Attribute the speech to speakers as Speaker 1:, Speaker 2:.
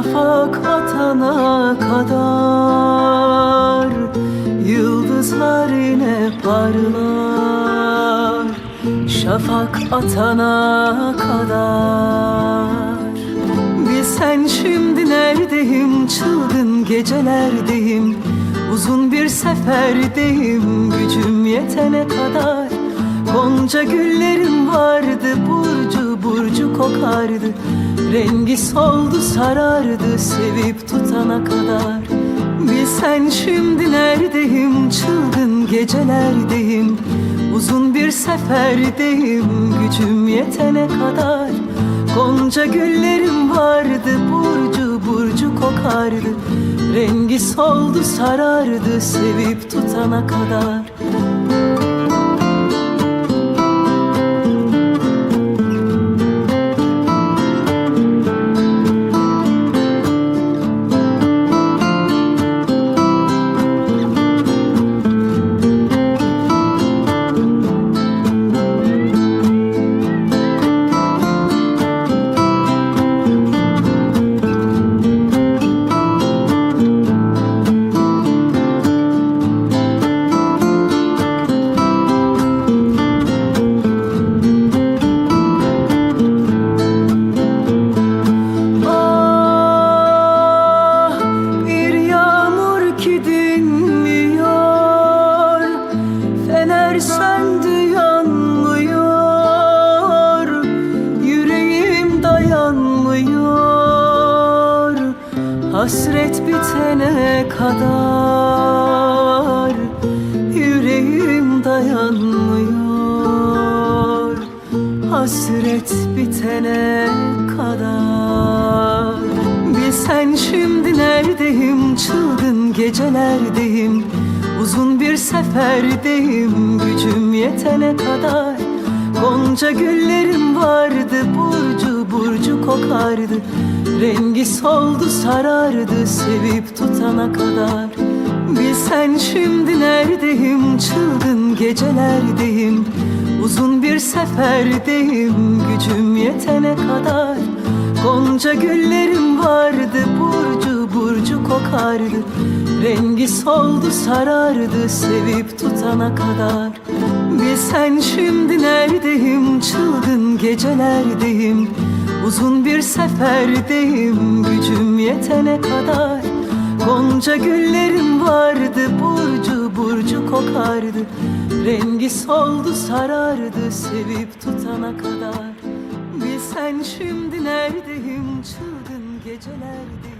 Speaker 1: Şafak atana kadar Yıldızlar yine parlar. Şafak atana kadar. Bilsen şimdi neredeyim? Çılgın gecelerdeyim. Uzun bir seferdeyim. Gücüm yetene kadar. Gonca güllerim vardı. Burcu burcu kokardı Rengi soldu sarardı Sevip tutana kadar. Bilsen şimdi neredeyim Çılgın gecelerdeyim. Uzun bir seferdeyim Gücüm yetene kadar. Gonca güllerim vardı Burcu burcu kokardı. Rengi soldu sarardı Sevip tutana kadar Söndü yanmıyor Yüreğim dayanmıyor Hasret bitene kadar Yüreğim dayanmıyor Hasret bitene kadar. Bilsen şimdi neredeyim Çılgın gecelerdeyim Uzun bir seferdeyim Gücüm yetene kadar. Gonca güllerim vardı Burcu burcu kokardı. Rengi soldu sarardı Sevip tutana kadar. Bilsen şimdi neredeyim Çılgın gecelerdeyim. Uzun bir seferdeyim Gücüm yetene kadar Gonca güllerim vardı Burcu burcu kokardı. Rengi soldu sarardı Sevip tutana kadar. Bilsen şimdi neredeyim Çılgın gecelerdeyim. Uzun bir seferdeyim Gücüm yetene kadar. Gonca güllerim vardı Burcu burcu kokardı. Rengi soldu sarardı Sevip tutana kadar Bilsen şimdi neredeyim? Çılgın gecelerdeyim